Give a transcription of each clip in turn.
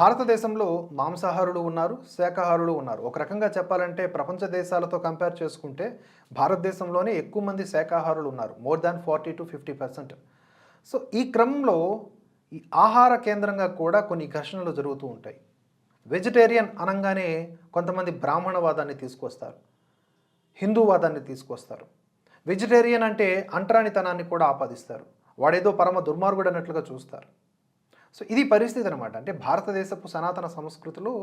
భారతదేశంలో మాంసాహారులు ఉన్నారు శాకాహారులు ఉన్నారు. ఒక రకంగా చెప్పాలంటే ప్రపంచ దేశాలతో కంపేర్ చేసుకుంటే భారతదేశంలోనే ఎక్కువ మంది శాకాహారులు ఉన్నారు. More than forty two fifty percent. So ఈ క్రమంలో ఈ ఆహార కేంద్రంగా కూడా కొన్ని ఘర్షణలు జరుగుతూ ఉంటాయి. వెజిటేరియన్ అనగానే కొంతమంది బ్రాహ్మణవాదాన్ని తీసుకొస్తారు. హిందూవాదాన్ని తీసుకొస్తారు. వెజిటేరియన్ అంటే అంటరానితనాన్ని కూడా ఆపాదిస్తారు. వాడేదో పరమ దుర్మార్గుడు అన్నట్లుగా చూస్తారు. సో ఇది పరిస్థితి అనమాట అంటే భారతదేశపు సనాతన సంస్కృతిలో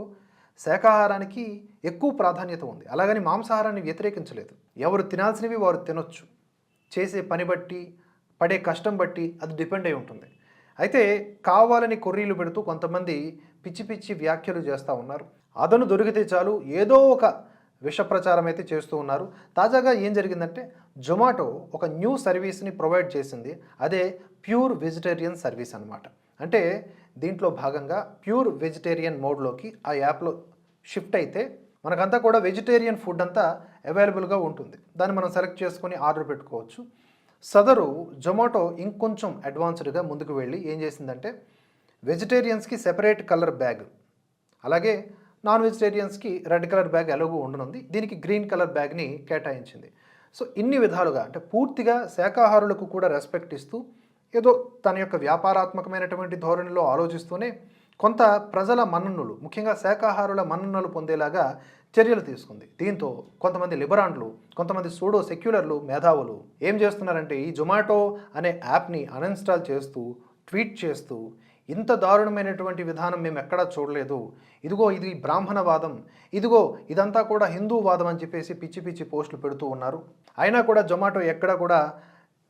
శాకాహారానికి ఎక్కువ ప్రాధాన్యత ఉంది. అలాగని మాంసాహారాన్ని వ్యతిరేకించలేదు. ఎవరు తినాల్సినవి వారు తినొచ్చు. చేసే పని బట్టి పడే కష్టం బట్టి అది డిపెండ్ అయి ఉంటుంది. అయితే కావాలని కొర్రీలు పెడుతూ కొంతమంది పిచ్చి పిచ్చి వ్యాఖ్యలు చేస్తూ ఉన్నారు. అదను దొరికితే చాలు ఏదో ఒక విష ప్రచారం అయితే చేస్తూ ఉన్నారు. తాజాగా ఏం జరిగిందంటే జొమాటో ఒక న్యూ సర్వీస్ని ప్రొవైడ్ చేసింది. అదే ప్యూర్ వెజిటేరియన్ సర్వీస్ అన్నమాట. అంటే దీంట్లో భాగంగా ప్యూర్ వెజిటేరియన్ మోడ్లోకి ఆ యాప్లో షిఫ్ట్ అయితే మనకంతా కూడా వెజిటేరియన్ ఫుడ్ అంతా అవైలబుల్గా ఉంటుంది. దాన్ని మనం సెలెక్ట్ చేసుకొని ఆర్డర్ పెట్టుకోవచ్చు. సదరు జొమాటో ఇంకొంచెం అడ్వాన్స్డ్గా ముందుకు వెళ్ళి ఏం చేసిందంటే వెజిటేరియన్స్కి సెపరేట్ కలర్ బ్యాగ్ అలాగే నాన్ వెజిటేరియన్స్కి రెడ్ కలర్ బ్యాగ్ ఎలాగూ ఉండనుంది. దీనికి గ్రీన్ కలర్ బ్యాగ్ని కేటాయించింది. సో ఇన్ని విధాలుగా అంటే పూర్తిగా శాకాహారులకు కూడా రెస్పెక్ట్ ఇస్తూ ఏదో తన యొక్క వ్యాపారాత్మకమైనటువంటి ధోరణిలో ఆలోచిస్తూనే కొంత ప్రజల మన్ననులు ముఖ్యంగా శాకాహారుల మన్ననలు పొందేలాగా చర్యలు తీసుకుంది. దీంతో కొంతమంది లిబరాండ్లు కొంతమంది సూడో సెక్యులర్లు మేధావులు ఏం చేస్తున్నారంటే ఈ జొమాటో అనే యాప్ని అన్ఇన్స్టాల్ చేస్తూ ట్వీట్ చేస్తూ ఇంత దారుణమైనటువంటి విధానం మేము ఎక్కడా చూడలేదు. ఇదిగో ఇది బ్రాహ్మణవాదం. ఇదిగో ఇదంతా కూడా హిందూవాదం అని చెప్పేసి పిచ్చి పిచ్చి పోస్టులు పెడుతూ ఉన్నారు. అయినా కూడా జొమాటో ఎక్కడ కూడా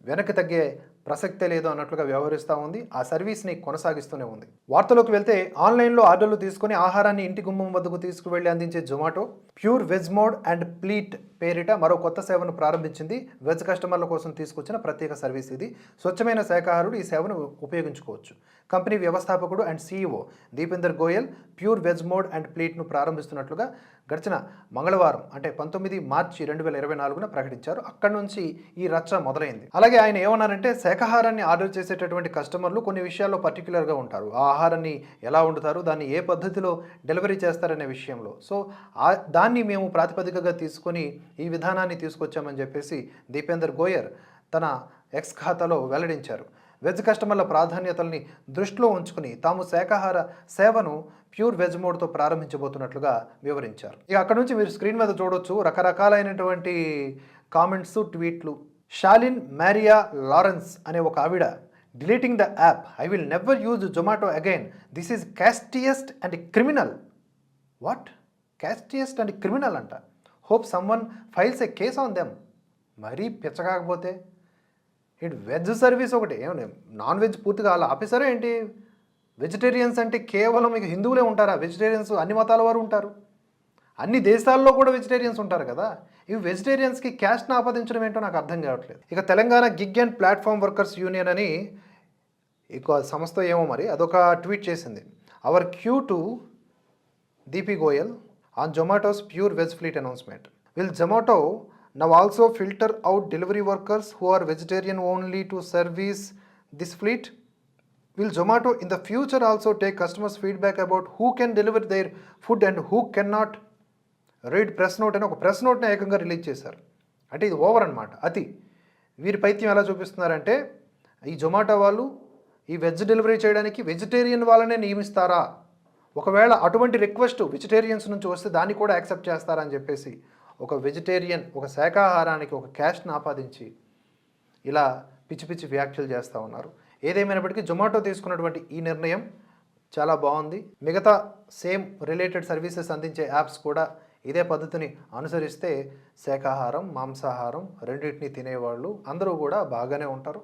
వెనక్కి తగ్గే ప్రసక్తే లేదు అన్నట్లుగా వ్యవహరిస్తూ ఉంది. ఆ సర్వీస్ని కొనసాగిస్తూనే ఉంది. వార్తలోకి వెళ్తే ఆన్లైన్లో ఆర్డర్లు తీసుకుని ఆహారాన్ని ఇంటి గుమ్మం వద్దకు తీసుకువెళ్ళి అందించే Zomato pure veg mode and fleet పేరిట మరో కొత్త సేవను ప్రారంభించింది. వెజ్ కస్టమర్ల కోసం తీసుకొచ్చిన ప్రత్యేక సర్వీస్ ఇది. స్వచ్ఛమైన శాఖాహారుడు ఈ సేవను ఉపయోగించుకోవచ్చు. కంపెనీ వ్యవస్థాపకుడు and CEO Deepinder Goyal pure veg mode and ప్లీట్ను ప్రారంభిస్తున్నట్లుగా గడిచిన మంగళవారం అంటే పంతొమ్మిది మార్చి రెండు వేల ఇరవై నాలుగున ప్రకటించారు. అక్కడి నుంచి ఈ రచ్చ మొదలైంది. అలాగే ఆయన ఏమన్నారంటే శాఖాహారాన్ని ఆర్డర్ చేసేటటువంటి కస్టమర్లు కొన్ని విషయాల్లో పర్టికులర్గా ఉంటారు. ఆ ఆహారాన్ని ఎలా వండుతారు? దాన్ని ఏ పద్ధతిలో డెలివరీ చేస్తారనే విషయంలో. సో ఆ దాన్ని మేము ప్రాతిపదికగా తీసుకొని ఈ విధానాన్ని తీసుకొచ్చామని చెప్పేసి దీపేందర్ గోయర్ తన ఎక్స్ ఖాతాలో వెల్లడించారు. వెజ్ కస్టమర్ల ప్రాధాన్యతల్ని దృష్టిలో ఉంచుకుని తాము శాకాహార సేవను ప్యూర్ వెజ్ మోడ్తో ప్రారంభించబోతున్నట్లుగా వివరించారు. ఇక అక్కడ నుంచి మీరు స్క్రీన్ మీద చూడొచ్చు రకరకాలైనటువంటి కామెంట్స్ ట్వీట్లు షాలిన్ మ్యారియా లారెన్స్ అనే ఒక ఆవిడ deleting the app I will never use Zomato again this is casteist and criminal what casteist and criminal అంట. Hope someone files a case on them మరీ పిచ్చకాకపోతే. ఇటు వెజ్ సర్వీస్ ఒకటి. ఏమన్నా నాన్ వెజ్ పూర్తిగా అలా ఆపేసారా ఏంటి? వెజిటేరియన్స్ అంటే కేవలం ఇక హిందువులే ఉంటారా? వెజిటేరియన్స్ అన్ని మతాల వారు ఉంటారు. అన్ని దేశాల్లో కూడా వెజిటేరియన్స్ ఉంటారు కదా? ఇవి వెజిటేరియన్స్కి క్యాస్ట్ని ఆపాదించడం ఏంటో నాకు అర్థం కావట్లేదు. ఇక Telangana gig and platform workers union అని ఇక సంస్థ ఏమో మరి అదొక ట్వీట్ చేసింది. Our Q to Deepi Goyal on Zomato's pure veg fleet announcement will Zomato now also filter out delivery workers who are vegetarian only to service this fleet will Zomato in the future also take customers feedback about who can deliver their food and who can not press note అని ఒక press నోట్ని ఏకంగా release చేశారు. అంటే ఇది over అనమాట అతి. వీరి పైత్యం ఎలా చూపిస్తున్నారంటే ఈ జొమాటో వాళ్ళు ఈ వెజ్ డెలివరీ చేయడానికి వెజిటేరియన్ వాళ్ళనే నియమిస్తారా? ఒకవేళ అటువంటి రిక్వెస్ట్ వెజిటేరియన్స్ నుంచి వస్తే దాన్ని కూడా యాక్సెప్ట్ చేస్తారా అని చెప్పేసి ఒక వెజిటేరియన్ ఒక శాకాహారానికి ఒక క్యాష్ను ఆపాదించి ఇలా పిచ్చి పిచ్చి వ్యాఖ్యలు చేస్తూ ఉన్నారు. ఏదేమైనప్పటికీ జొమాటో తీసుకున్నటువంటి ఈ నిర్ణయం చాలా బాగుంది. మిగతా సేమ్ రిలేటెడ్ సర్వీసెస్ అందించే యాప్స్ కూడా ఇదే పద్ధతిని అనుసరిస్తే శాకాహారం మాంసాహారం రెండింటిని తినేవాళ్ళు అందరూ కూడా బాగానే ఉంటారు.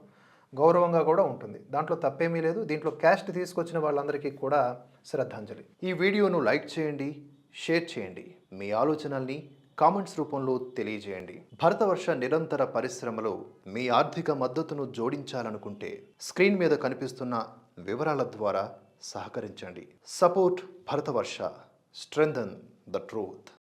గౌరవంగా కూడా ఉంటుంది. దాంట్లో తప్పేమీ లేదు. దీంట్లో క్యాస్ట్ తీసుకొచ్చిన వాళ్ళందరికీ కూడా శ్రద్ధాంజలి. ఈ వీడియోను లైక్ చేయండి షేర్ చేయండి. మీ ఆలోచనల్ని కామెంట్స్ రూపంలో తెలియజేయండి. భరతవర్ష నిరంతర పరిశ్రమలో మీ ఆర్థిక మద్దతును జోడించాలనుకుంటే స్క్రీన్ మీద కనిపిస్తున్న వివరాల ద్వారా సహకరించండి. Support Bharatavarsha. Strengthen the truth.